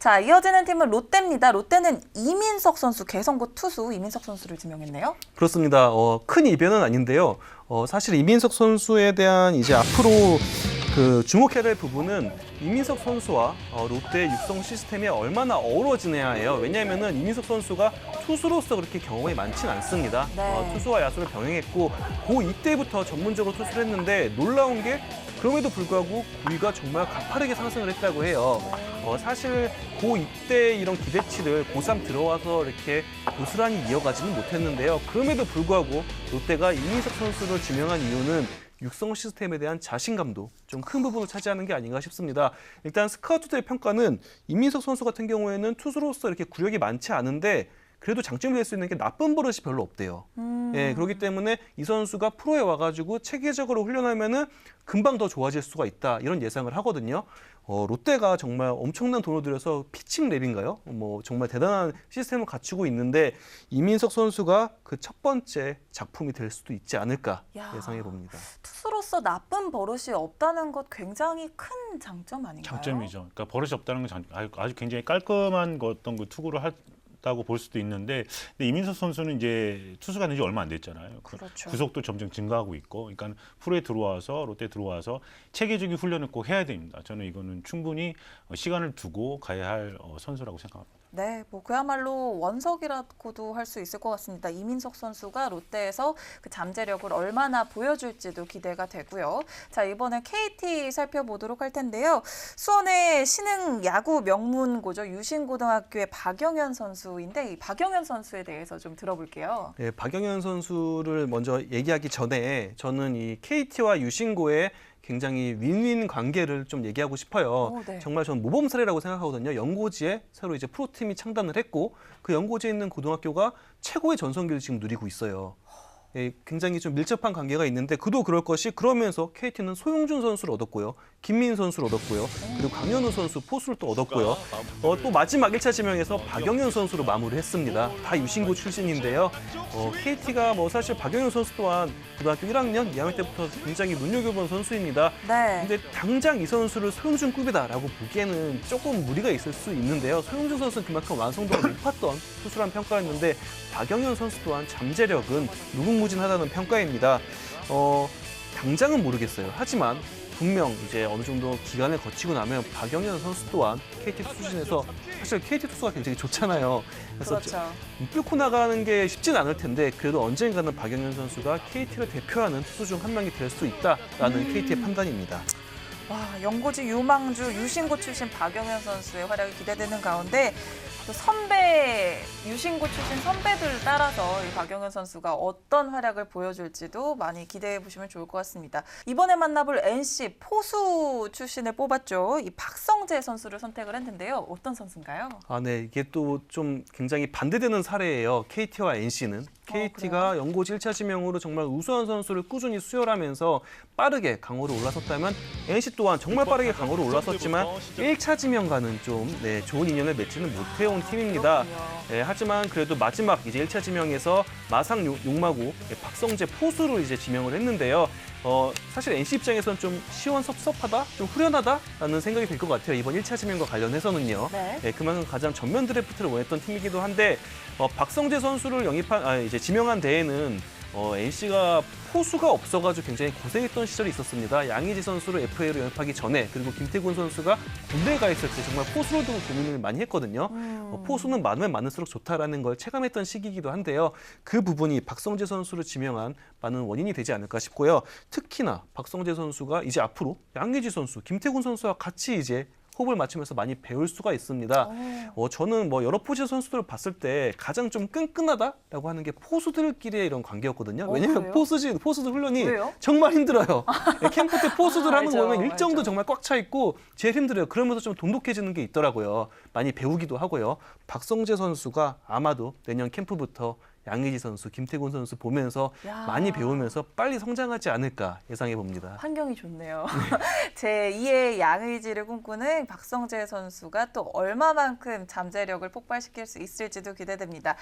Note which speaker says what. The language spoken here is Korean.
Speaker 1: 자, 이어지는 팀은 롯데입니다. 롯데는 이민석 선수, 개성고 투수 이민석 선수를 지명했네요.
Speaker 2: 그렇습니다. 어, 큰 이변은 아닌데요. 어, 사실 이민석 선수에 대한 이제 앞으로 그 주목해야 될 부분은 이민석 선수와 어, 롯데 육성 시스템이 얼마나 어우러지느냐 해요. 왜냐하면은 이민석 선수가 투수로서 그렇게 경험이 많지는 않습니다.
Speaker 1: 네.
Speaker 2: 어, 투수와 야수를 병행했고 고2 때부터 전문적으로 투수를 했는데 놀라운 게 그럼에도 불구하고 구위가 정말 가파르게 상승을 했다고 해요. 어, 사실 고2 때 이런 기대치를 고3 들어와서 이렇게 고스란히 이어가지는 못했는데요. 그럼에도 불구하고 롯데가 이민석 선수를 지명한 이유는 육성 시스템에 대한 자신감도 좀 큰 부분을 차지하는 게 아닌가 싶습니다. 일단 스카우트들의 평가는 이민석 선수 같은 경우에는 투수로서 이렇게 구력이 많지 않은데 그래도 장점이 될 수 있는 게 나쁜 버릇이 별로 없대요.
Speaker 1: 음.
Speaker 2: 예, 그렇기 때문에 이 선수가 프로에 와가지고 체계적으로 훈련하면은 금방 더 좋아질 수가 있다 이런 예상을 하거든요. 어, 롯데가 정말 엄청난 돈을 들여서 피칭 랩인가요? 뭐 정말 대단한 시스템을 갖추고 있는데 이민석 선수가 그 첫 번째 작품이 될 수도 있지 않을까
Speaker 1: 야.
Speaker 2: 예상해 봅니다.
Speaker 1: 투수로서 나쁜 버릇이 없다는 것 굉장히 큰 장점 아닌가요?
Speaker 3: 장점이죠. 그러니까 버릇이 없다는 건 장, 아주, 아주 굉장히 깔끔한 거 어떤 그 투구를 했다고 볼 수도 있는데 근데 이민석 선수는 이제 투수가 된 지 얼마 안 됐잖아요. 그
Speaker 1: 그렇죠.
Speaker 3: 구속도 점점 증가하고 있고, 그러니까 프로에 들어와서 롯데 들어와서 체계적인 훈련을 꼭 해야 됩니다. 저는 이거는 충분히 어, 시간을 두고 가야 할 어, 선수라고 생각합니다.
Speaker 1: 네, 뭐 그야말로 원석이라고도 할 수 있을 것 같습니다. 이민석 선수가 롯데에서 그 잠재력을 얼마나 보여줄지도 기대가 되고요. 자, 이번에 KT 살펴보도록 할 텐데요. 수원의 신흥 야구 명문고죠. 유신고등학교의 박영현 선수 인데 이 박영현 선수에 대해서 좀 들어볼게요.
Speaker 2: 예, 박영현 선수를 먼저 얘기하기 전에 저는 이 KT와 유신고의 굉장히 윈윈 관계를 좀 얘기하고 싶어요.
Speaker 1: 오, 네.
Speaker 2: 정말 저는 모범 사례라고 생각하거든요. 연고지에 새로 이제 프로팀이 창단을 했고 그 연고지에 있는 고등학교가 최고의 전성기를 지금 누리고 있어요. 예, 굉장히 좀 밀접한 관계가 있는데 그도 그럴 것이 그러면서 KT는 소용준 선수를 얻었고요. 김민 선수를 얻었고요. 그리고 강현우 선수 포수를 또 얻었고요. 어, 또 마지막 1차 지명에서 박영현 선수로 마무리했습니다. 다 유신고 출신인데요. 어, KT가 뭐 사실 박영현 선수 또한 고등학교 1학년, 2학년 때부터 굉장히 눈여겨본 선수입니다.
Speaker 1: 네.
Speaker 2: 근데 당장 이 선수를 소용준 급이다라고 보기에는 조금 무리가 있을 수 있는데요. 소용준 선수는 그만큼 완성도가 높았던 투수란 평가였는데 박영현 선수 또한 잠재력은 무궁무진하다는 평가입니다. 어, 당장은 모르겠어요. 하지만 분명 이제 어느 정도 기간을 거치고 나면 박영현 선수 또한 KT 투수진에서 사실 KT 투수가 굉장히 좋잖아요. 그래서
Speaker 1: 그렇죠.
Speaker 2: 뚫고 나가는 게 쉽진 않을 텐데 그래도 언젠가는 박영현 선수가 KT를 대표하는 투수 중 한 명이 될 수 있다라는 KT의 판단입니다.
Speaker 1: 와, 연고지 유망주 유신고 출신 박영현 선수의 활약이 기대되는 가운데 또 선배 유신고 출신 선배들을 따라서 이 박영현 선수가 어떤 활약을 보여줄지도 많이 기대해 보시면 좋을 것 같습니다. 이번에 만나볼 NC 포수 출신을 뽑았죠. 이 박성재 선수를 선택을 했는데요. 어떤 선수인가요?
Speaker 2: 아, 네. 이게 또 좀 굉장히 반대되는 사례예요. KT와 NC는. KT가 연고지 1차 지명으로 정말 우수한 선수를 꾸준히 수혈하면서 빠르게 강호로 올라섰다면 NC 또한 정말 빠르게 강호로 올라섰지만 1차 지명과는 좀 네, 좋은 인연을 맺지는 못해온 팀입니다. 예, 하지만 그래도 마지막 이제 1차 지명에서 마상 용- 용마고 예, 박성재 포수로 이제 지명을 했는데요. 어, 사실 NC 입장에서는 좀 시원섭섭하다, 좀 후련하다라는 생각이 들 것 같아요. 이번 1차 지명과 관련해서는요.
Speaker 1: 네.
Speaker 2: 예, 그만큼 가장 전면 드래프트를 원했던 팀이기도 한데 어, 박성재 선수를 영입한 아, 이제 지명한 데에는 어, NC가 포수가 없어가지고 굉장히 고생했던 시절이 있었습니다. 양의지 선수를 FA로 영입하기 전에 그리고 김태군 선수가 군대에 가 있을 때 정말 포수로 두고 고민을 많이 했거든요.
Speaker 1: 음.
Speaker 2: 어, 포수는 많으면 많을수록 좋다라는 걸 체감했던 시기이기도 한데요. 그 부분이 박성재 선수를 지명한 많은 원인이 되지 않을까 싶고요. 특히나 박성재 선수가 이제 앞으로 양의지 선수, 김태군 선수와 같이 이제 호흡을 맞추면서 많이 배울 수가 있습니다.
Speaker 1: 어.
Speaker 2: 어, 저는 뭐 여러 포지션 선수들을 봤을 때 가장 좀 끈끈하다라고 하는 게 포수들끼리의 이런 관계였거든요.
Speaker 1: 어,
Speaker 2: 왜냐면
Speaker 1: 그래요?
Speaker 2: 포수지 포수들 훈련이
Speaker 1: 왜요?
Speaker 2: 정말 힘들어요. 예, 캠프 때 포수들
Speaker 1: 아,
Speaker 2: 하는 거 보면 일정도
Speaker 1: 알죠.
Speaker 2: 정말 꽉 차 있고 제일 힘들어요. 그러면서 좀 돈독해지는 게 있더라고요. 많이 배우기도 하고요. 박성재 선수가 아마도 내년 캠프부터 양의지 선수, 김태곤 선수 보면서
Speaker 1: 야.
Speaker 2: 많이 배우면서 빨리 성장하지 않을까 예상해 봅니다.
Speaker 1: 환경이 좋네요. 제 2의 양의지를 꿈꾸는 박성재 선수가 또 얼마만큼 잠재력을 폭발시킬 수 있을지도 기대됩니다.